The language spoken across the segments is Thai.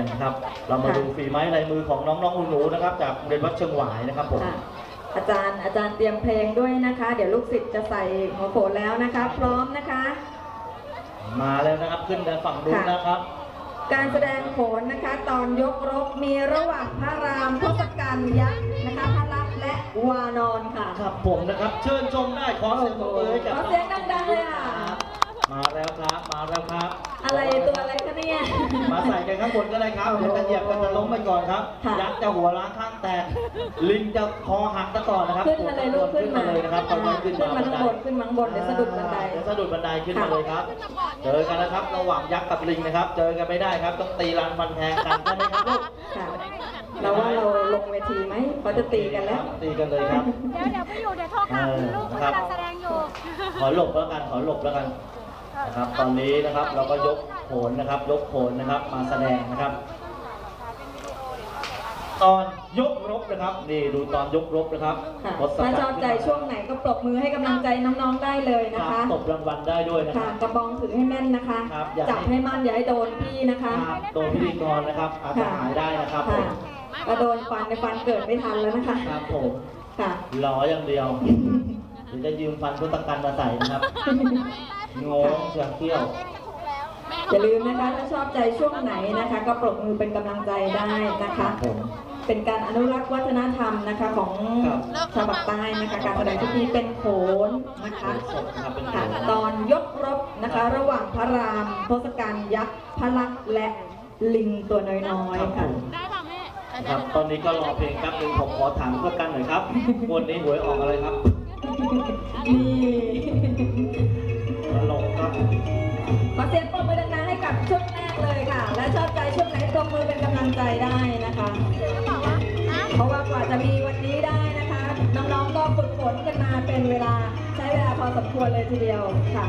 นะครับเรามาดูฝีไม้ลายมือของน้องๆหนูๆนะครับ จากโรงเรียนวัดเชียงหวายนะครับผมค่ะอาจารย์อาจารย์เตรียมเพลงด้วยนะคะ เดี๋ยวลูกศิษย์จะใส่หัวโขนแล้วนะคะ พร้อมนะคะ มาแล้วนะครับขึ้นด้านฝั่งนู้นนะครับ การแสดงโขนนะคะ ตอนยกรบมีระหว่างพระรามทศกัณฐ์ยักษ์นะคะพระลักษณ์และวานอนค่ะครับผมนะครับ เชิญชมได้ขอเสียงปรบมือให้กับขอเสียงดังๆเลยค่ะ มาแล้วครับ มาแล้วครับ อะไรตัวอะไรคะเนี่ย มาใส่กัน ข้างบนก็ได้ครับเดี๋ยวจะเหยียบกันจะล้มไปก่อนครับ ค่ะ ยักษ์จะหัวล้างข้างแตก ลิงจะคอหักซะก่อนนะครับขึ้นมาเลยลูกขึ้นมาเลยนะครับอ่าค่อยๆขึ้นมาข้างบนขึ้นมาข้างบนเดี๋ยวสะดุดบันไดเดี๋ยวสะดุดบันไดขึ้นมาค่ะเลยครับ เจอกันนะครับระหว่างยักษ์กับลิงนะครับ เจอกันไม่ได้ครับต้องตีรันฟันแทงกันใช่ไหมครับลูกค่ะ เราว่าเราลงเวทีไหมเขาจะตีกันแล้ว ตีกันเลยครับ เดี๋ยวเดี๋ยวไปอยู่เดี๋ยวโทรกลับคุณลูกเออกำลังแสดงอยู่ ขอหลบแล้วกันขอหลบแล้วกัน นะครับ ตอนนี้นะครับเราก็ยกโขนนะครับ ยกโขนนะครับมาแสดงนะครับ ตอนยกรบนะครับนี่ดูตอนยกรบนะครับค่ะทศกัถ้าณฐ์ชอบใจช่วงไหนก็ปรบมือให้กำลังใจน้องๆได้เลยนะครัคะบตบรางวัลได้ด้วยนะคค่ะรับ กระบองถือให้แม่นนะคะ ครับอย่าให้ จับให้มั่นอย่าให้โดนพี่นะคะ ครับโดนพิธีกรนะครับ อาจจะหายได้นะครับผค่ะมกระโดนฟันในฟันเกิดไม่ทันแล้วนะคะครับผมค่ะ หล่ออย่างเดียวเดี๋ยวจะยืมฟันพุทธกันมาใส่นะครับ งงเชียงเที่ยว อย่าลืมนะคะถ้าชอบใจช่วงไหนนะคะ ก็ปรบมือเป็นกำลังใจได้นะครัคะบผม เป็นการอนุรักษ์วัฒนธรรมนะคะของครับ ชาวปากใต้นะคะการแสดงชุดนี้เป็นโขนนะคะ สดนะครับเป็นโขค่ะนตอนยกรบนะคะ ระหว่างพระรามทศกัณฐ์ยักษ์พระลักษณ์และลิงตัวน้อยครับๆผค่ะ มได้ป่ะแม่ครับ ตอนนี้ก็รอเพลงแป๊บนึงผมขอถามเพื่อกันหน่อยครับงวันนี้หวยออกอะไรครับ นี่ตลกครับ ขอเสียงปรบมือดังๆให้กับชุดแรกเลยค่ะ และชอบใจช่วงไหนปรบมือเป็นกำลังใจได้นะคะ เพราะว่ากว่าจะมีวันนี้ได้นะคะ น้องๆก็ฝึกฝนกันมาเป็นเวลาใช้เวลาพอสมควรเลยทีเดียวค่ะ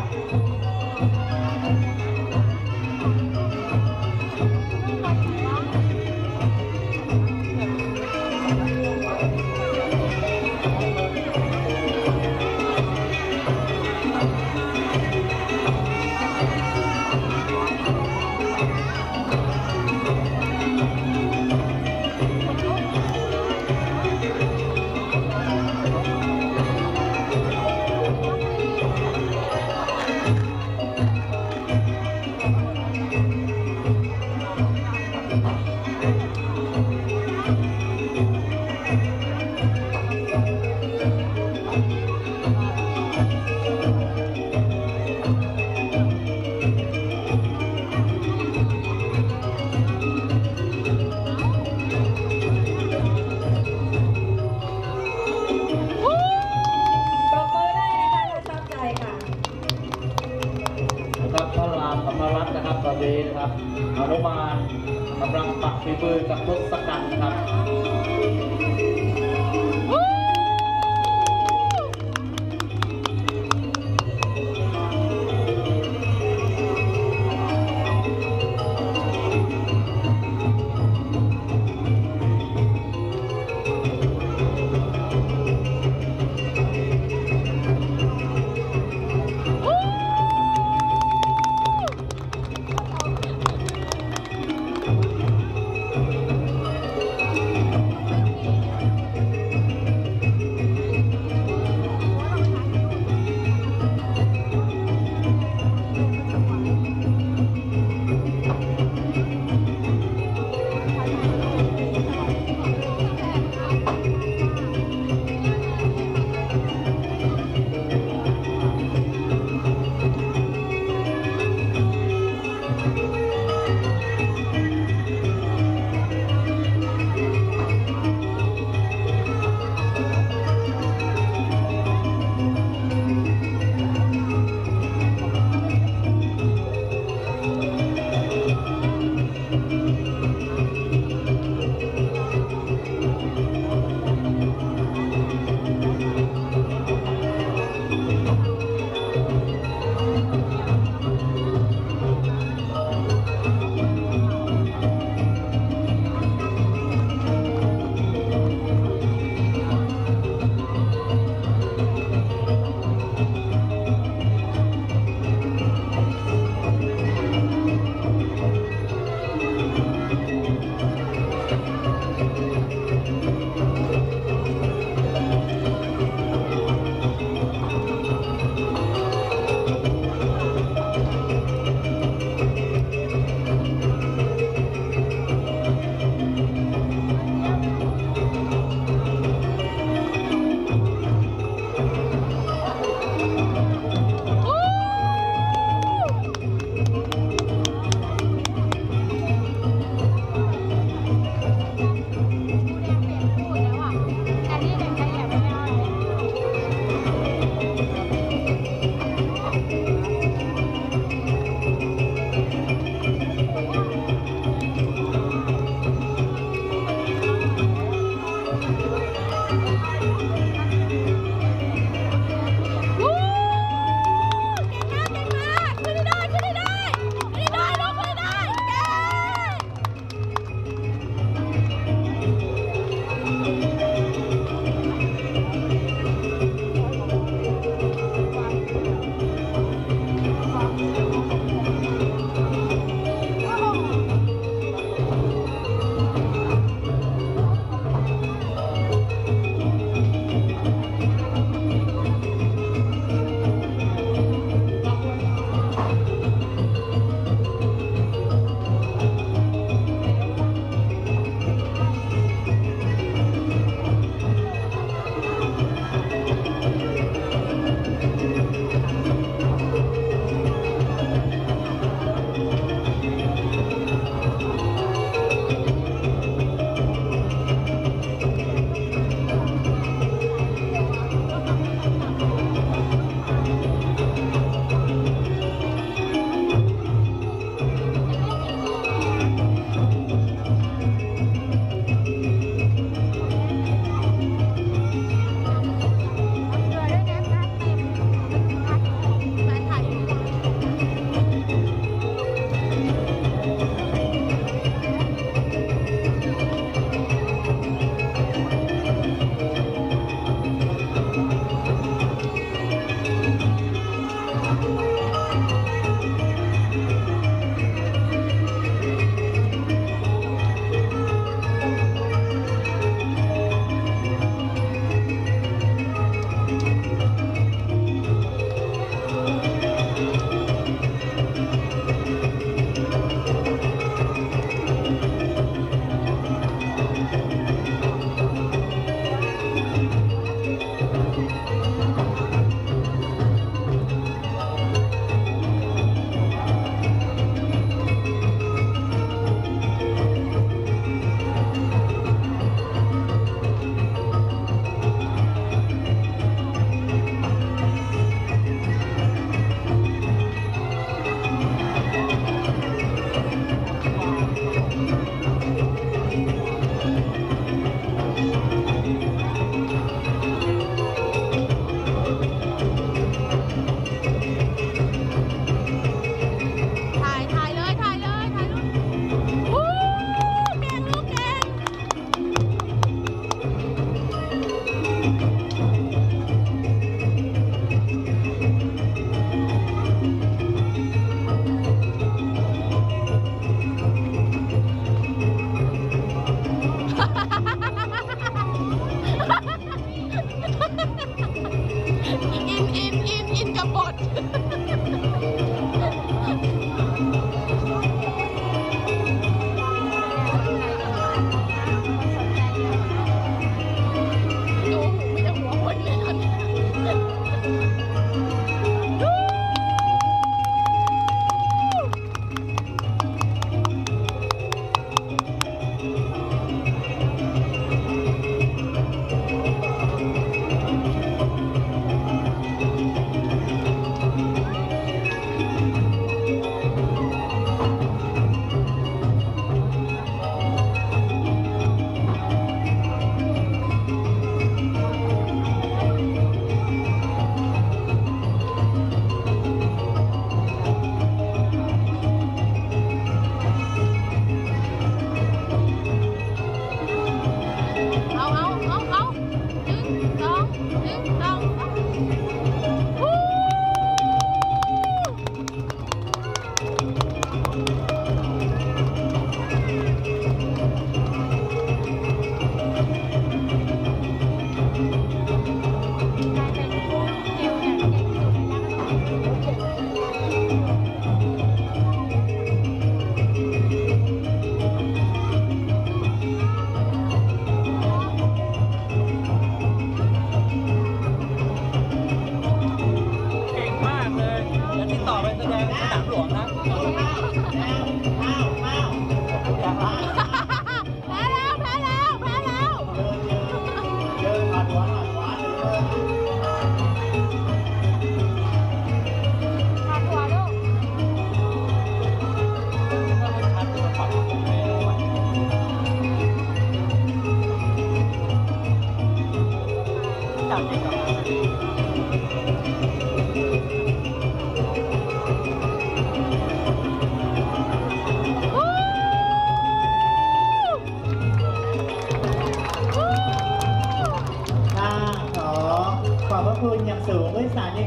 อินอินอินอินกับบท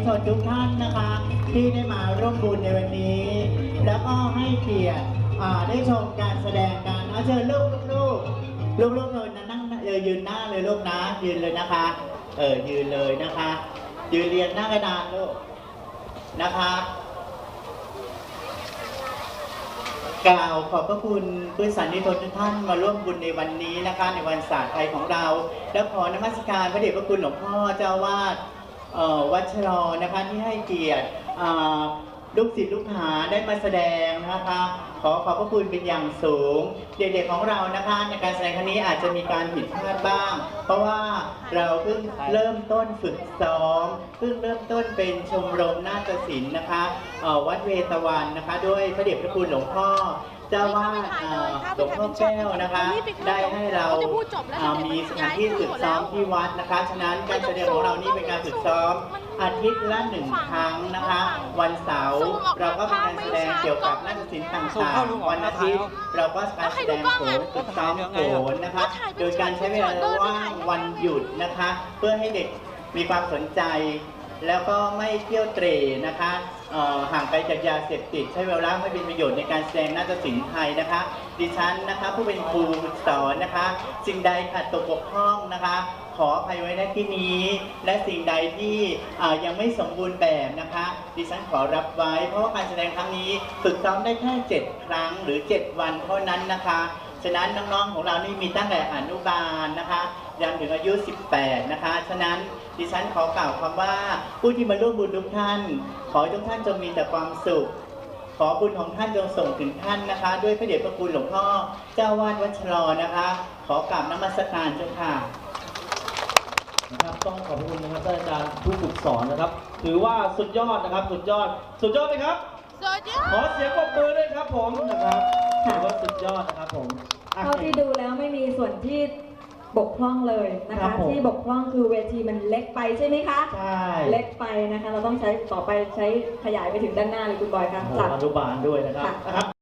ชนทุกท่านนะคะ ที่ได้มาร่วมบุญในวันนี้ แล้วก็ให้เกียรติได้ชมการแสดงกันเอาเชิญลูกลูกลูกลูกเลยนะนั่งเออยืนหน้าเลยลูกนะยืนเลยนะคะ เออยืนเลยนะคะ ยืนเรียงหน้ากระดานลูกนะคะกล่าวขอบพระคุณเพื่อนสานิชนทุกท่านมาร่วมบุญในวันนี้นะคะในวันศาสตร์ไทยของเรา และขอนมัสการพระเดชพระคุณหลวงพ่อเจ้าวาด วัชรนะคะที่ให้เกียรติลูกศิษย์ลูกหาได้มาแสดงนะคะ ขอขอบพระคุณเป็นอย่างสูง เด็กๆของเรานะคะในการแสดงครั้งนี้อาจจะมีการผิดพลาดบ้าง เพราะว่าเราเพิ่งเริ่มต้นฝึกซ้อมเพิ่งเริ่มต้นเป็นชมรมนาฏศิลป์นะคะวัดเวตวันนะคะ ด้วยพระเดชพระคุณหลวงพ่อเจ้าวาดเอ่อหลวงพ่อแก้วนะคะ ได้ให้เราเอ่อมีสถานที่ฝึกซ้อมที่วัดนะคะ ฉะนั้นการแสดงของเรานี่เป็นการฝึกซ้อมอาทิตย์ละหนึ่งครั้งนะคะ วันเสาร์เราก็เป็นการแสดงเกี่ยวกับนาฏศิลป์ต่างๆ วันอาทิตย์เราก็การแสดงโขนฝึกซ้อมโขนนะคะ โดยการใช้เวลาว่างวันหยุดนะคะ เพื่อให้เด็กมีความสนใจ แล้วก็ไม่เที่ยวเตร่นะคะ เอ่อห่างไกลจากยาเสพติด ใช้เวลาให้เป็นประโยชน์ในการแสดงนาฏศิลป์ไทยนะคะ ดิฉันนะคะผู้เป็นครูสอนนะคะสิ่งใดขัดตกบกพร่องนะคะ ขออภัยไว้ในที่นี้ และสิ่งใดที่อ่ายังไม่สมบูรณ์แบบนะคะ ดิฉันขอรับไว้ เพราะว่าการแสดงครั้งนี้ฝึกซ้อมได้แค่7ครั้งหรือ 7 วันเท่านั้นนะคะ ฉะนั้นน้องๆของเรานี่มีตั้งแต่อนุบาลนะคะ ยันถึงอายุ 18 นะคะ ฉะนั้นดิฉันขอกล่าวคำว่า ผู้ที่มาร่วมบุญทุกท่าน ขอให้ทุกท่านจงมีแต่ความสุข ขอบุญของท่านจงส่งถึงท่านนะคะ ด้วยพระเดชพระคุณหลวงพ่อเจ้าวาดวัชรนะคะ ขอกราบนมัสการเจ้าค่ะนะครับต้องขอบคุณนะครับท่านอาจารย์ผู้ฝึกสอนนะครับ ถือว่าสุดยอดนะครับ สุดยอด สุดยอดไหมครับสวัสดีขอเสียงปรบมือด้วยครับผมนะครับถือว่าสุดยอดนะครับผมอะเท่าที่ดูแล้วไม่มีส่วนที่ บกพร่องเลยนะครัคะ บผมที่บกพร่องคือเวทีมันเล็กไปใช่ไหมคะใช่ เล็กไปนะคะ เราต้องใช้ต่อไปใช้ขยายไปถึงด้านหน้าเลยคุณบอยคะโอ้โหจาก อนุบาลด้วยนะครับค่ะ นะครับ